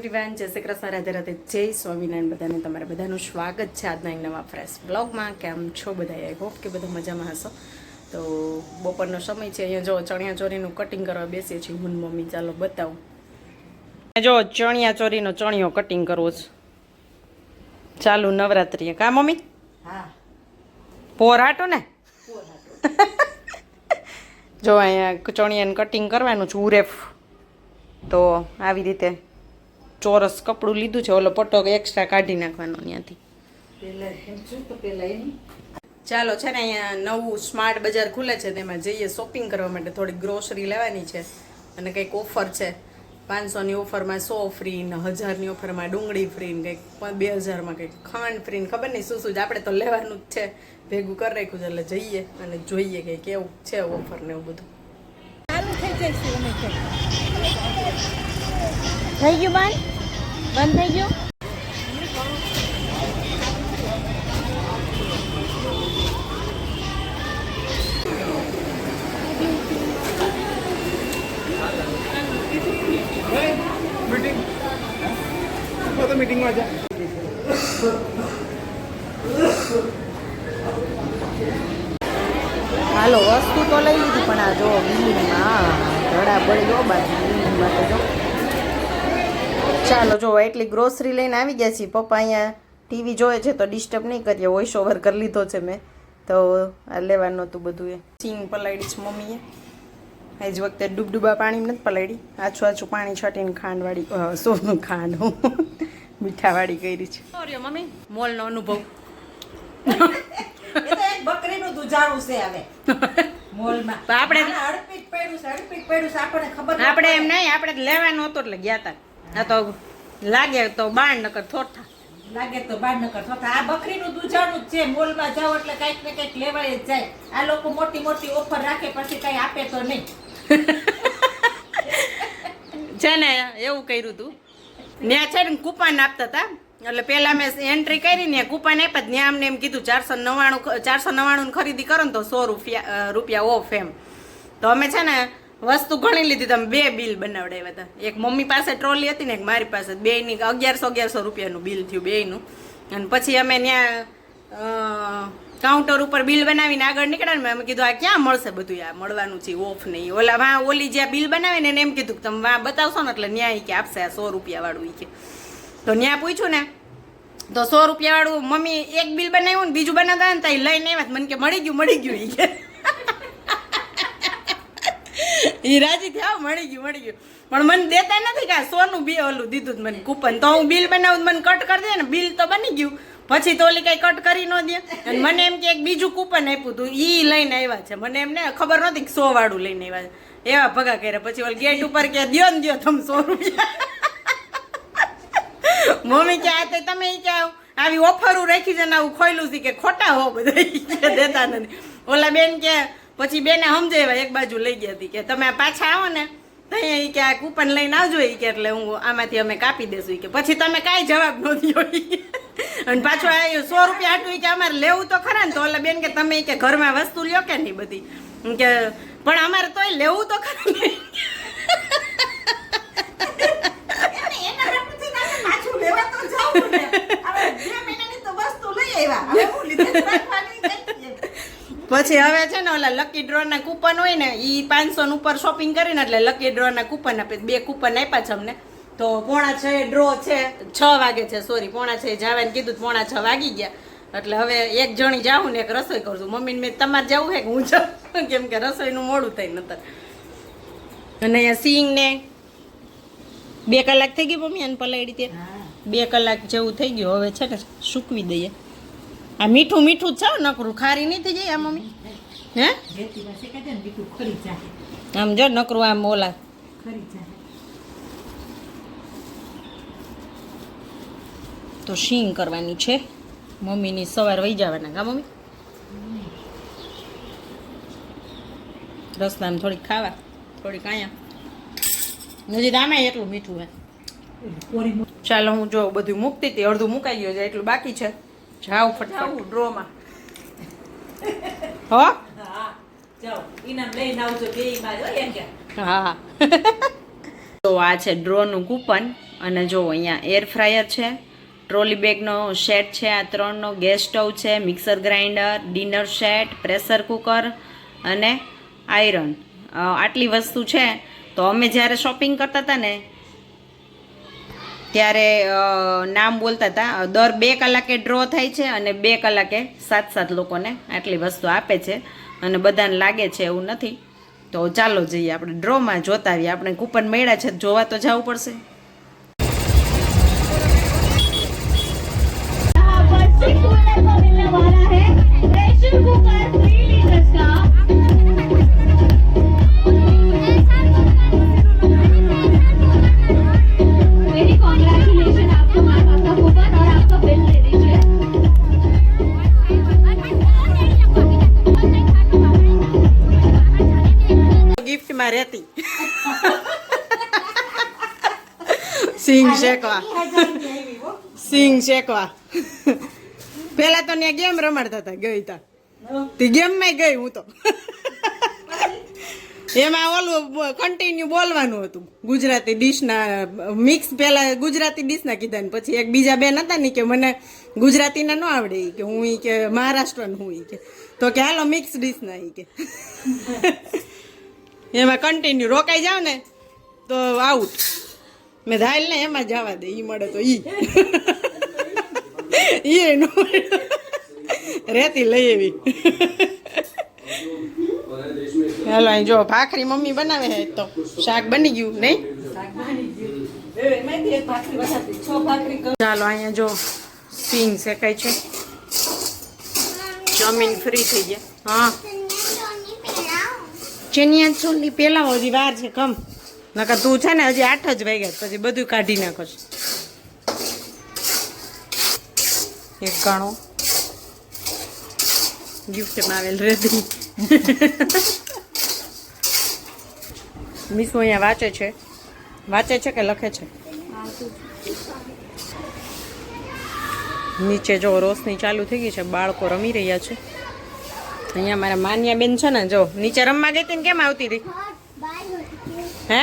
Everyone જય શ્રી કૃષ્ણ રાધે રાધે જય સ્વામિનારાયણ બધાને તમારા બધાનું સ્વાગત છે આજના એક નવા ફ્રેશ બ્લોગમાં કેમ છો બધા આઈ હોપ કે બધા મજામાં હશો. તો બપોરનો સમય છે અહીંયા જો ચણિયા ચોરીનું કટિંગ કરવા બેસીએ છીએ. હું મમ્મી ચાલો બતાવું. જો ચણિયા ચોરીનો ચણિયો કટિંગ કરવો છે. ચાલુ નવરાત્રિએ. કા મમ્મી? હા. પોર હાટો ને? જો અહીંયા ચણિયાને કટિંગ કરવાનું છે ઉરેફ. તો આવી રીતે ચોરસ કપડું લીધું છે ઓલો પટ્ટો એક્સ્ટ્રા કાઢી નાખવાનો ત્યાંથી. ચાલો છે ને અહીંયા નવું સ્માર્ટ બજાર ખુલે છે તેમાં જઈએ શોપિંગ કરવા માટે. થોડી ગ્રોસરી લેવાની છે અને કંઈક ઓફર છે. પાંચસોની ઓફરમાં સો ફ્રી ને હજારની ઓફરમાં ડુંગળી ફ્રી ને કંઈક બે હજારમાં કંઈક ખાંડ ફ્રી ને ખબર નહીં શું શું જ આપણે તો લેવાનું જ છે. ભેગું કરી રાખ્યું છે એટલે જઈએ અને જોઈએ કે કેવું છે ઓફર ને એવું બધું. ચાલુ થઈ જાય થઈ ગયું બાન બંધ થઈ ગયું તો મીટિંગમાં જા હાલો વસ્તુ તો લઈ લીધી પણ આ જો બિલ્ડિંગમાં ધડા બળ્યો બાજુ બિલ્ડિંગમાં તો જો ચાલો જો એટલી ગ્રોસરી લઈને આવી ગયા છીએ. પપ્પા અહીંયા ટીવી જોવે છે તો ડિસ્ટર્બ નહીં કરીએ. વોઇસ ઓવર કરી લીધો છે મેં. તો આ લેવાનું હતું બધું એ. સિંગ પલાળી છે મમ્મીએ. આજ વખતે ડૂબડૂબા પાણી નથી પલાળી. આછું આછું પાણી છટીને ખાંડવાળી સોનું ખાંડ મીઠાવાળી કરી છે. મમ્મી? મોલનો અનુભવ. એ તો એક બકરીનું દુજારું છે હવે. મોલમાં. આપણે- આને અડપીટ પડ્યું છે અડપીટ પડ્યું છે આપણને ખબર ન આપણે એમ નહીં આપણે લેવાનું હતું એટલે ગયા હતા આ તો લાગે તો બાણ નકર થોઠા લાગે તો બાર નકર કરતો આ બકરીનું દૂધાણું જ છે. મોલમાં જાઓ એટલે કાંઈક ને કાંઈક લેવાય જ જાય. આ લોકો મોટી મોટી ઓફર રાખે પછી કંઈ આપે તો નહીં. છે ને એવું કર્યું હતું ત્યાં છે ને કૂપન આપતા હતા એટલે પહેલાં મેં એન્ટ્રી કરી ને કૂપન આપ્યા ત્યાં અમને એમ કીધું ચારસો નવ્વાણું ચારસો નવ્વાણું ખરીદી કરો ને તો સો રૂપિયા રૂપિયા ઓફ એમ. તો અમે છે ને વસ્તુ ઘણી લીધી તમે બે બિલ બનાવડાવ્યા હતા. એક મમ્મી પાસે ટ્રોલી હતી ને એક મારી પાસે. બે ની અગિયારસો અગિયારસો રૂપિયાનું બિલ થયું બેનું અને પછી અમે ત્યાં કાઉન્ટર ઉપર બિલ બનાવીને આગળ નીકળ્યા ને અમે કીધું, આ ક્યાં મળશે બધું આ મળવાનું છે, ઓફ નહીં ઓલા વાં ઓલી જ્યાં બિલ બનાવીને એને એમ કીધું કે તમે વાં બતાવશો ને એટલે ન્યાય કે આપશે, આ સો રૂપિયા વાળું ઈ કે. તો ત્યાં પૂછ્યું ને, તો સો રૂપિયા વાળું મમ્મી એક બિલ બનાવ્યું ને બીજું બનાવતા ને તો ઈ લઈને આવ્યા મને કે મળી ગયું મળી ગયું ઈ કે. ઈ રાજી થયા મળી ગયું મળી ગયું. પણ મને દેતા નથી કે સોનું બી ઓલું દીધું જ મને કૂપન. તો હું બિલ બનાવું, મને કટ કરી દે ને, બિલ તો બની ગયું. પછી તો ઓલી કઈ કટ કરી ન દે. અને મને એમ કે એક બીજું કૂપન આપ્યું હતું ઈ લઈને આવ્યા છે. મને એમને ખબર નહોતી કે સો વાળું લઈને આવ્યા છે. એવા ભગા કર્યા. પછી ઓલ ગેટ ઉપર કે, દ્યો ને દ્યો, તમે સો રૂપિયા. મમ્મી કે, આ તમે ઈ કે, આવી ઓફરો રાખી છે ને, આવું ખોયલું છે કે ખોટા હો બધા દેતા નથી. ઓલા બેન કે પછી બેને સમજાવ્યા, એક બાજુ લઈ ગયા હતી કે તમે પાછા આવો ને, તો અહીંયા કે આ કૂપન લઈને આવજો એ કે એટલે હું આમાંથી અમે કાપી દેશું કે. પછી તમે કાંઈ જવાબ ન દો અને પાછું આ સો રૂપિયા આટલું કે અમારે લેવું તો ખરા ને, તો એટલે બેન કે તમે કે ઘરમાં વસ્તુ લ્યો કે નહીં બધી? કે, પણ અમારે તોય લેવું તો ખરા ને. વસ્તુ આવ્યા. પછી હવે છે ને ઓલા લકી ડ્રો ના કૂપન હોય ને ઈ પાંચસો ઉપર શોપિંગ કરીને એટલે લકી ડ્રો ના કૂપન આપે. બે કૂપન આપ્યા છે અમને. તો પોણા છ ડ્રો છે છ વાગે છે સોરી પોણા છ જવાને કીધું પોણા છ વાગી ગયા. એટલે હવે એક જણી જાઉં ને એક રસોઈ કરું છું મમ્મીને મેં તમારે જવું હે કે હું જાઉં? કેમ કે રસોઈનું મોડું થઈ નતર. અને અહીંયા સિંગ ને બે કલાક થઈ ગઈ મમ્મી અને પલાળી તે બે કલાક જેવું થઈ ગયું. હવે છે ને સૂકવી દઈએ. આ મીઠું મીઠું જ છે, નકરું ખારી નહીં થઈ જાય મમ્મી. હે? આમ જો નકરું આમ ઓલા. તો શીંગ કરવાની છે. મમ્મીની સવાર વહી જવાના, કા મમ્મી? રસ્તામાં થોડીક ખાવા, થોડીક અહીંયા નજીક આમાં એટલું મીઠું હે. ચાલો હું જો બધું મૂકતી હતી, અડધું મુકાઈ ગયું છે, એટલું બાકી છે. જાઓ ફટફટ. ડ્રોમાં. હો? હા તો આ છે ડ્રોનું કૂપન અને જો અહીંયા એર ફ્રાયર છે ટ્રોલી બેગનો સેટ છે આ ત્રણનો ગેસ સ્ટવ છે mixer grinder dinner set pressure cooker અને આયરન આટલી વસ્તુ છે. તો અમે જ્યારે શોપિંગ કરતા હતા ને ત્યારે અ, નામ બોલતા હતા દર બે કલાકે ડ્રો થાય છે અને બે કલાકે સાત સાત લોકોને આટલી વસ્તુ આપે છે અને બધાને લાગે છે એવું નથી તો ચાલો જઈએ આપણે ડ્રોમાં જોતા આવીએ આપણે કૂપન મળ્યા છે જોવા તો જવું પડશે यहाँ पर सिक्स विनर को मिलने वाला है प्रेशर कुकर थ्री लीटर्स का સિંગ શેકવા. સિંગ શેકવા. પેલા તો ત્યાં ગેમ રમાડતા હતા ગઈ તા. તે ગેમમાં ગઈ હું તો. એમાં ઓલું કન્ટિન્યુ બોલવાનું હતું. ગુજરાતી ડીશના મિક્સ પહેલા ગુજરાતી ડીશના કીધા ને પછી એક બીજા બેન હતા ને કે મને ગુજરાતીના ન આવડે એ કે હું એ કે મહારાષ્ટ્રન હું ઈ કે. તો કે હાલો મિક્સ ડીશના ઈ કે. એમાં કન્ટિન્યુ રોકાઈ જાવ ને તો આઉટ મેં ધાયલ ને એમાં જવા દે ઈ મળે તો ઈ. ઈ નો રેતી લઈ એવી હેલો અહીં જો ભાખરી મમ્મી બનાવે છે તો શાક બની ગયું નહીં? ચાલો અહીંયા જો સિંગ શેકાય છે. જમીન ફ્રી થઈ ગયા. હા. ચેનિયા ચોલી પેલા હજી વાર છે કમ. નકર તું છે ને હજી આઠ જ વાગ્યા પછી બધું કાઢી નાખશ. એક ગણો. ગિફ્ટમાં આવેલ રેતી. મીસુ અહીંયા વાંચે છે. વાંચે છે કે લખે છે? નીચે જો રોશની ચાલુ થઈ ગઈ છે, બાળકો રમી રહ્યા છે. અહીંયા મારા માન્યા બેન છે ને, જો નીચે રમવા ગઈ હતી ને, કેમ આવતી હતી હે?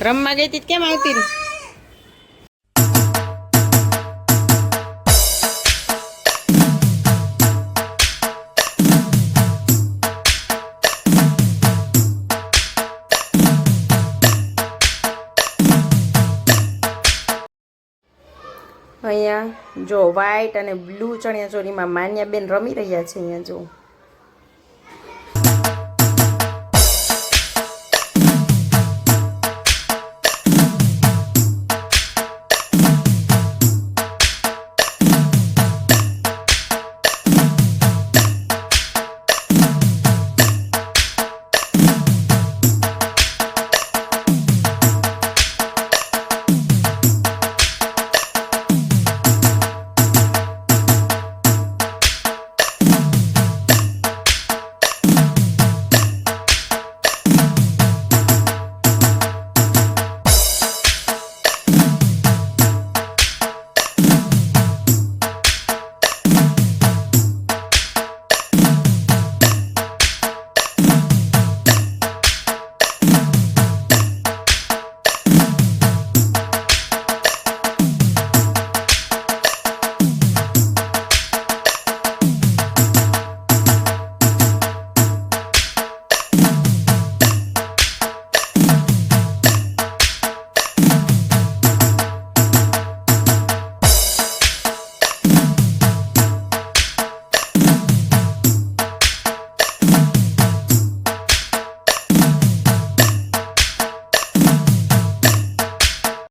રમવા ગઈ તો કેમ આવતી અહીંયા જો વ્હાઈટ અને બ્લુ ચણિયા ચોરીમાં માન્યા બેન રમી રહ્યા છે અહીંયા જો.